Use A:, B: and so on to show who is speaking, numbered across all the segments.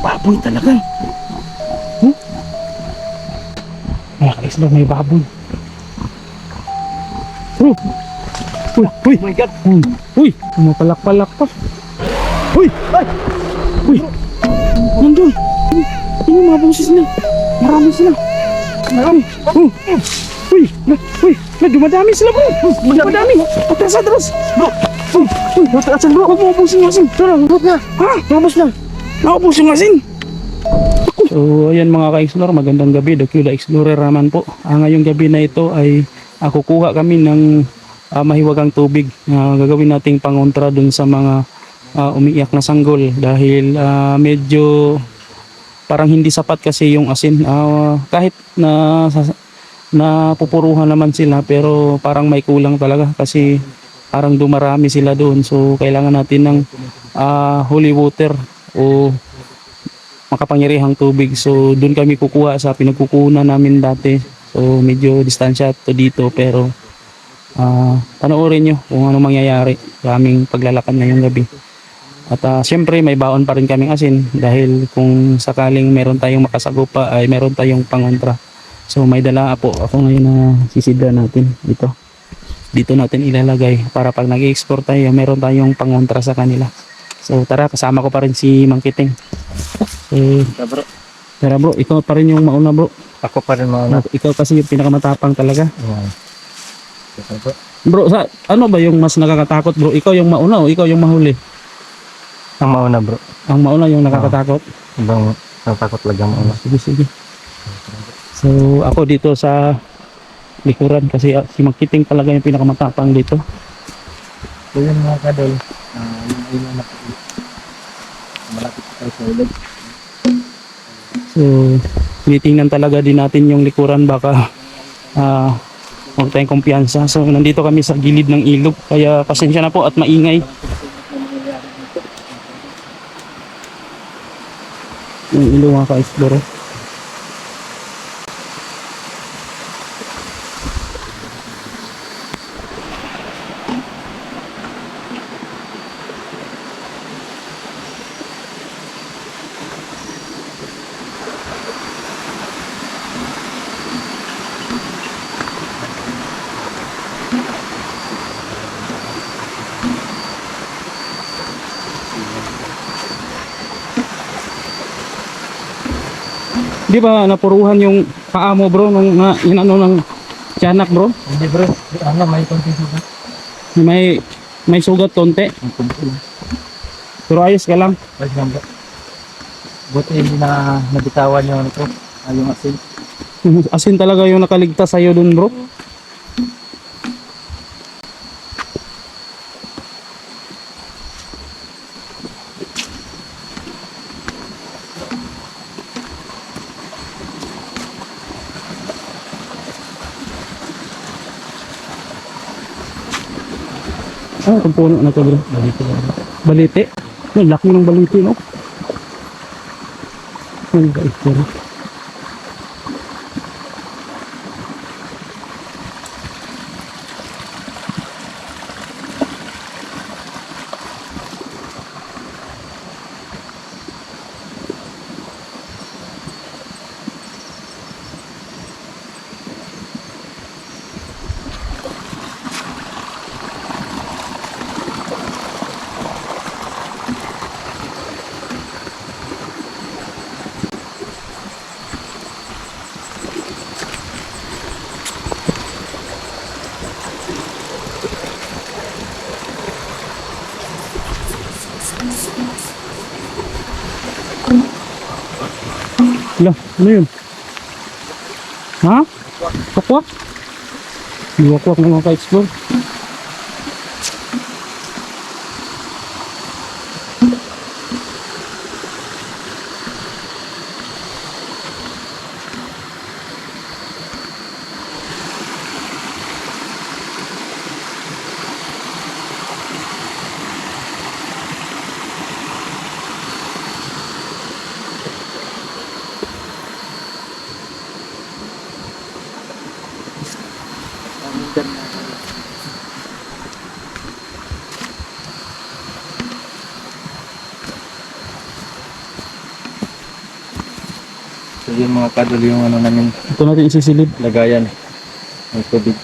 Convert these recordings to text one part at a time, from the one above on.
A: Baboy talaga. Huh? Mga ka-explore, may baboy. Bro! Uy! Uy!
B: Oh my God!
A: Uy! Uy! Pumapalak-palak pa. Uy!
B: Ay!
A: Uy! Nandun! Ano yung mga boses na? Marami sila. Marami. Oh. Uy! Uy! Na, dumadami sila bro! Dumadami! Atras, atras! Bro! Uy! Uy! Atras, bro! Huwag mo ubusin yung asin! Tara, huwag na! Ha? Naubos na! Naubos yung asin! So, ayan mga ka-explore, magandang gabi. Dakila Explorer naman po. Ah, ngayong gabi na ito ay ah, kukuha kami ng ah, mahiwagang tubig na gagawin nating pangontra dun sa mga ah, umiiyak na sanggol dahil ah, medyo parang hindi sapat kasi yung asin. Ah, kahit na na pupuruhan naman sila pero parang may kulang talaga kasi parang dumarami sila doon. So kailangan natin ng ah, holy water o makapangyarihang tubig. So doon kami kukuha sa pinagkukunan namin dati. So medyo distansya to dito pero ah panoorin nyo kung ano mangyayari sa aming paglalakad ngayong gabi. At ah, syempre may baon pa rin kaming asin dahil kung sakaling meron tayong makasagupa ay meron tayong pangontra. So may dala po ako ngayon na sisidra natin dito. Dito natin ilalagay para pag nag-export tayo meron tayong pangontra sa kanila. So tara kasama ko pa rin si Mang Kiting.
B: Ito bro,
A: tara bro, ikaw pa rin yung mauna bro.
B: ako pa rin mauna.
A: Ikaw kasi yung pinakamatapang talaga.
B: Ayan. Ito bro.
A: Bro, sa ano ba yung mas nakakatakot bro? Ikaw yung mauna o ikaw yung mahuli?
B: Ang mauna bro.
A: Ang mauna yung nakakatakot.
B: Ibang natakot lang ang mauna.
A: Sige, sige. So, ako dito sa likuran kasi ah, si Magkiting talaga yung pinakamatapang dito.
B: So yun mga kadol. Uh, ayun na Malapit tayo sa ulit.
A: So, tinitingnan talaga din natin yung likuran baka ah huwag tayong kumpiyansa. So, nandito kami sa gilid ng ilog kaya pasensya na po at maingay. Yung ilog mga ka-explore. Di ba napuruhan yung paa mo bro nung nga inano ng tiyanak bro?
B: Hindi bro. Ano, may konting sugat.
A: May may sugat konti. Pero ayos ka lang.
B: Wait lang bro. Buti hindi na nabitawan yung ano ko. Yung asin.
A: Asin talaga yung nakaligtas sa'yo dun bro. Ah, itong puno na to bro.
B: Balito lang.
A: Balite. Ang laki ng balite no. Ang guys, bro. Lah, ano yun? Ha? Wakwak? Wakwak na mga ka-explore.
B: So yun mga kadol yung ano namin
A: Ito natin isisilid.
B: lagayan ng tubig.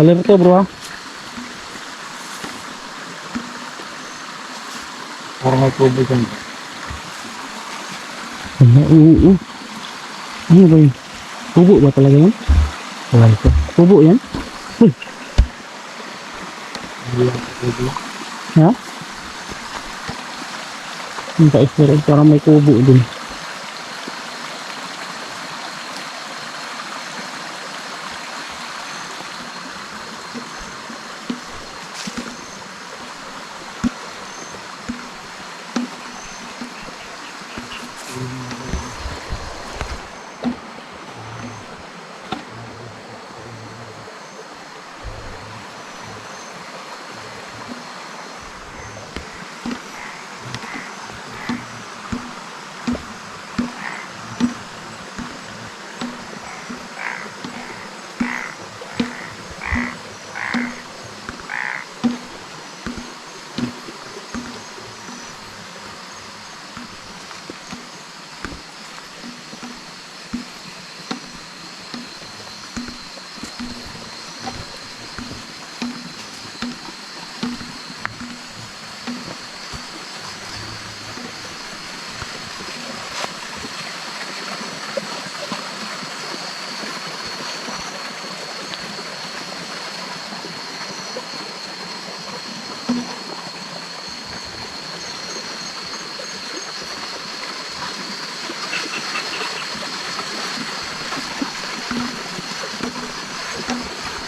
A: Alerto bro ha.
B: Parang may tubig yan.
A: Ano, oo, oo. Ano ba yun? Tubo ba talaga yan?
B: Alam ko.
A: Tubo yan?
B: Tubig.
A: Ha? Ang ka-explore parang may kubo din.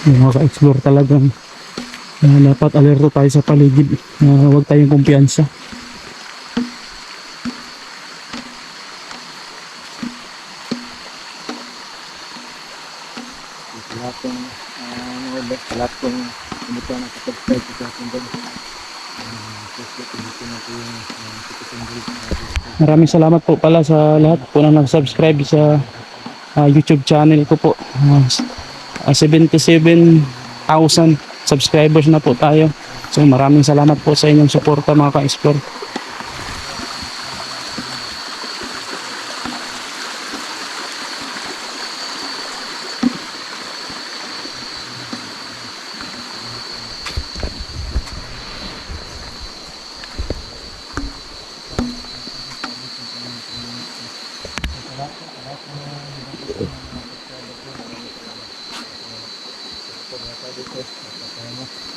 A: Yung mga ka-explore talagang ah, dapat alerto tayo sa paligid. Uh, huwag tayong kumpiyansa.
B: Sa lahat ng uh, mga sa lahat ng umuto na kapag-subscribe. Uh, uh.
A: Maraming salamat po pala sa lahat po na nag-subscribe sa ah, YouTube channel ko po. Ah, 77,000 subscribers na po tayo. So maraming salamat po sa inyong suporta mga ka-explore.
B: とでいありがとうございます。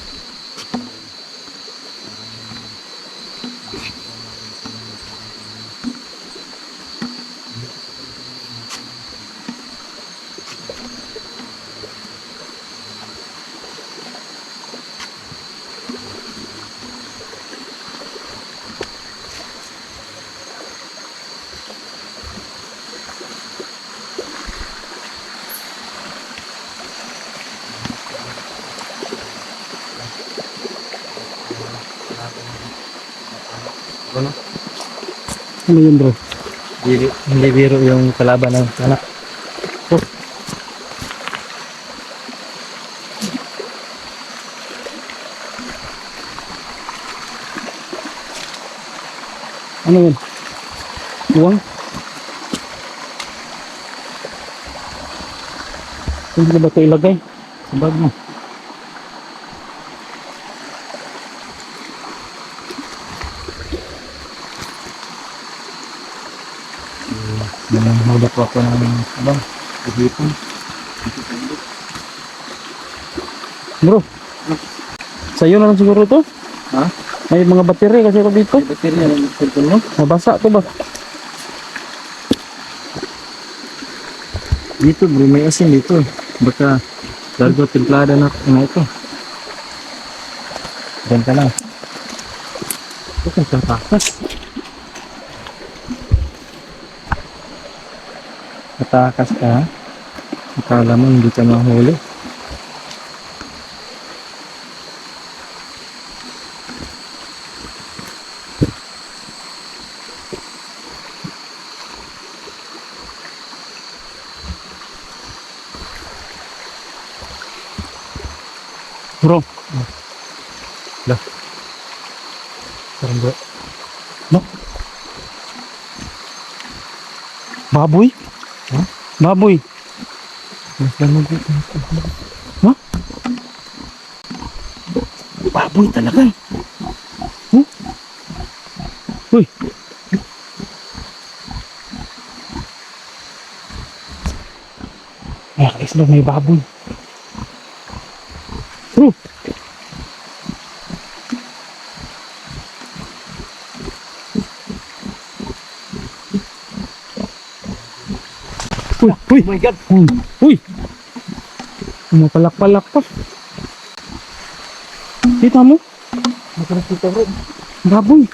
B: Ano?
A: Ano yun bro?
B: Hindi, hindi biro yung kalaban ng anak.
A: Ano yun? Uwang? Hindi na ba ito ilagay? Sa bag mo.
B: Nanghulap po ako ng abang. Ihipon.
A: Bro, sa'yo na lang siguro to?
B: Ha?
A: May mga battery kasi ito dito.
B: Baterya ng cellphone mo?
A: Mabasa to ba?
B: Dito bro, may asin dito. Baka largo templada na na ito. Diyan ka lang.
A: Ito kung tatakas.
B: matakas ah. ka, akala mo hindi ka mahuli.
A: Bro.
B: Lah. Sarang bro. No.
A: Baboy.
B: Ha?
A: Baboy.
B: Bro.
A: Baboy talaga. Huh? Uy. Ay, kaislo, may baboy. Bro. Uy, uy.
B: Oh my God!
A: Uy, uy. Mapalak-palak pa. Kita mo?
B: Masarap kita bro.
A: Baboy.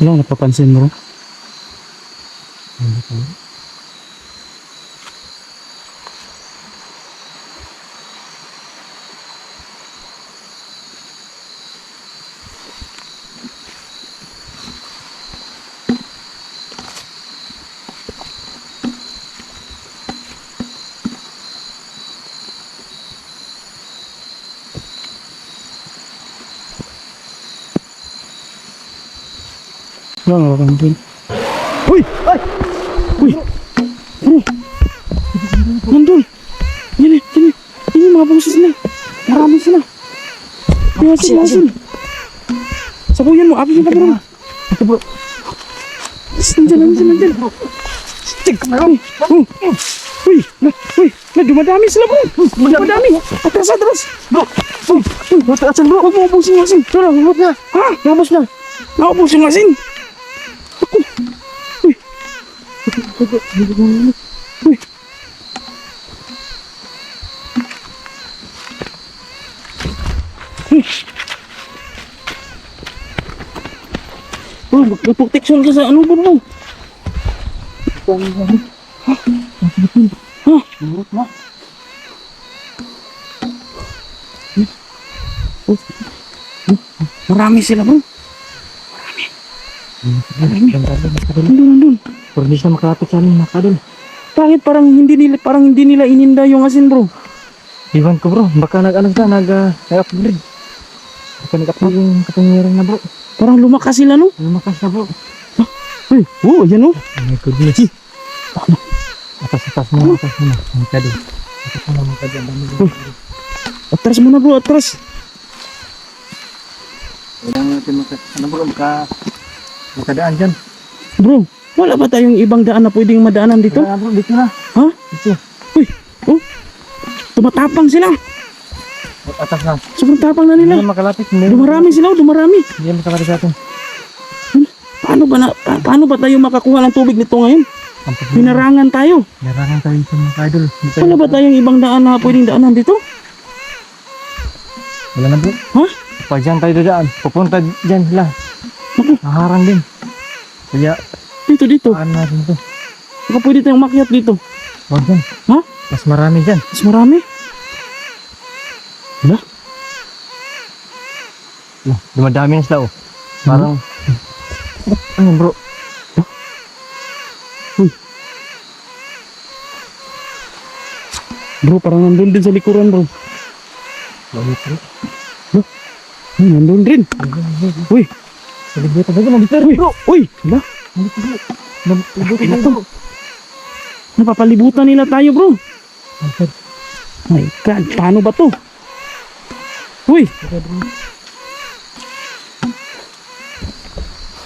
A: Ano napapansin mo? Ano napapansin? Uy! Ay! Uy! Bro! Nandun! Yan eh! Yan eh! Yan yung mga boses na! Marami sila! Kaya sila asin! Sabuyan mo! Abis ka bro! Ito bro! Nandiyan! Nandiyan! Nandiyan! Tig! Uy! Uy! Uy! Na! Uy! Na! Dumadami sila bro! Dumadami! Atras! Atras! Bro! Uy! Uy! Atras bro! Huwag mo ubusin yung asin! Tara! Huwag na! Ha? Nabos na! Naubos yung asin! Ako! Uy! Uy! Bro, mag-protection ka sa ano bro mo? Ha? Ha?
B: na.
A: Marami sila bro.
B: Marami. Makadol.
A: Nandun, nandun.
B: Pero hindi siya makalapit sa amin, makadol.
A: Bakit parang hindi nila parang hindi nila ininda yung asin bro?
B: Iwan ko bro, baka nag-ano ka, nag, uh, nag-upgrade. Baka nag-upgrade yung kapangyarihan na bro.
A: Parang lumakas sila no?
B: Lumakas na bro.
A: Uy, oh, yan oh.
B: Oh my goodness. Atas, atas mo, atas mo na. Makadol. Atas mo na, makadol. Ang dami bro.
A: Atras mo na bro, atras.
B: Kailangan natin maka, ano bro, maka, makadaan dyan.
A: Bro, wala ba tayong ibang daan na pwedeng madaanan dito?
B: Kaya bro, dito na.
A: Ha?
B: Dito.
A: Uy, oh. Tumatapang sila.
B: Atas na.
A: Sobrang tapang na
B: Hindi
A: nila.
B: na makalapit. Hindi
A: Dumarami sila, oh, dumarami.
B: Hindi makalapit sa atin.
A: Paano ba na, pa- paano ba tayo makakuha ng tubig nito ngayon? Binarangan tayo.
B: Narangan tayo sa mga idol. Hindi
A: Wala ba tayong ibang daan na pwedeng daanan dito?
B: Wala na bro.
A: Ha?
B: Pag dyan tayo dadaan, pupunta dyan sila.
A: Naku.
B: Naharang din. Kaya,
A: Dito, dito.
B: paano natin ito?
A: Baka pwede tayong makyat dito.
B: Huwag dyan.
A: Ha?
B: Mas marami dyan.
A: Mas marami. Wala.
B: Oh, dumadami na sila oh. Parang, ano bro?
A: Bro, parang nandun din sa likuran bro.
B: Bakit bro?
A: Uy, nandun rin. Uy,
B: Nalibutan tayo, nalibutan
A: uy, uy. Wala. To. Napapalibutan nila tayo bro. My God, paano ba to? Uy,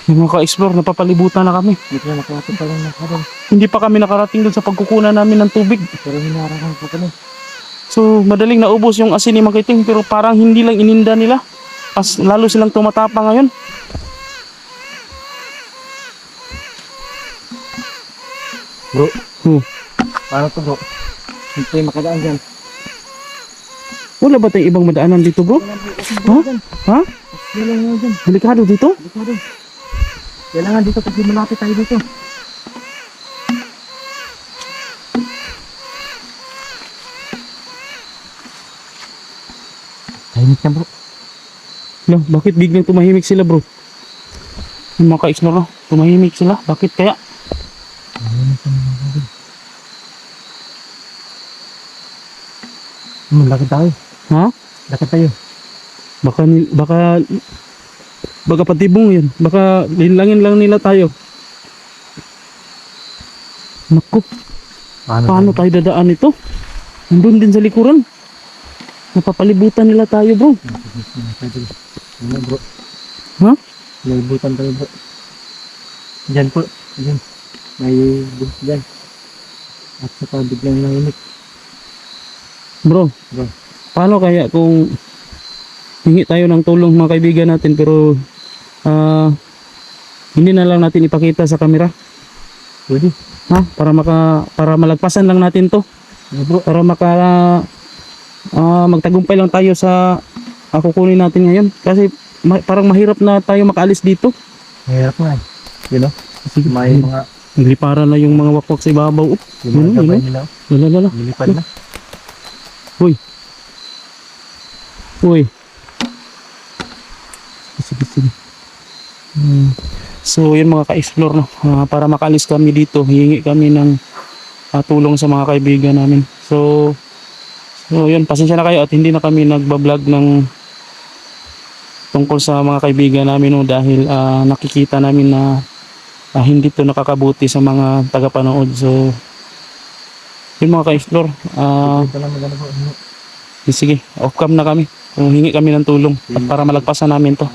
A: yung mga ka-explore, napapalibutan na kami.
B: Dito na nakalapit pa lang.
A: Hindi pa kami nakarating doon sa pagkukunan namin ng tubig.
B: Pero hinarangan po kami.
A: So, madaling naubos yung asin ni Makiting pero parang hindi lang ininda nila. As lalo silang tumatapa ngayon.
B: Bro,
A: Hmm.
B: paano to bro? Hindi tayo makadaan dyan.
A: Wala ba tayong ibang madaanan dito bro? Ha? Ha? Delikado dito?
B: Delikado. Kailangan dito kasi malapit tayo dito. Tahimik na bro.
A: Lah, bakit biglang tumahimik sila bro? Yung mga ka-explore na, tumahimik sila. Bakit kaya?
B: Tahimik na mga kapatid. Hmm, lakad tayo.
A: Ha?
B: Lakad tayo.
A: Baka, ni- baka, baka patibong yan. Baka linlangin lang nila tayo. Naku,
B: Paano,
A: paano tayo dadaan ito? Nandun din sa likuran. Napapalibutan nila tayo bro.
B: Ano bro?
A: Ha?
B: May butan tayo bro. Diyan po. Diyan. May bus dyan. At saka biglang nangimik.
A: Bro,
B: Bro.
A: paano kaya kung hingi tayo ng tulong mga kaibigan natin pero ah hindi na lang natin ipakita sa kamera
B: Pwede.
A: ha para maka para malagpasan lang natin to
B: bro?
A: para maka ah, magtagumpay lang tayo sa uh, kukunin natin ngayon kasi ma- parang mahirap na tayo makaalis dito
B: Mahirap eh. You know?
A: Sige,
B: May mga
A: nagliparan na yung mga wakwak sa ibabaw oh, Yun, yun.
B: nila.
A: lala lala
B: Nilipad na.
A: Uy. Sige, sige. Hmm. So, yun mga ka-explore, no? Ah, para makalis kami dito, hihingi kami ng ah, tulong sa mga kaibigan namin. So, so yun, pasensya na kayo at hindi na kami nagbablog ng tungkol sa mga kaibigan namin no, dahil ah, nakikita namin na ah, hindi to nakakabuti sa mga tagapanood. So, yun mga ka-explore.
B: Ano?
A: sige, off cam na kami. Hingi kami ng tulong at para malagpasan namin to.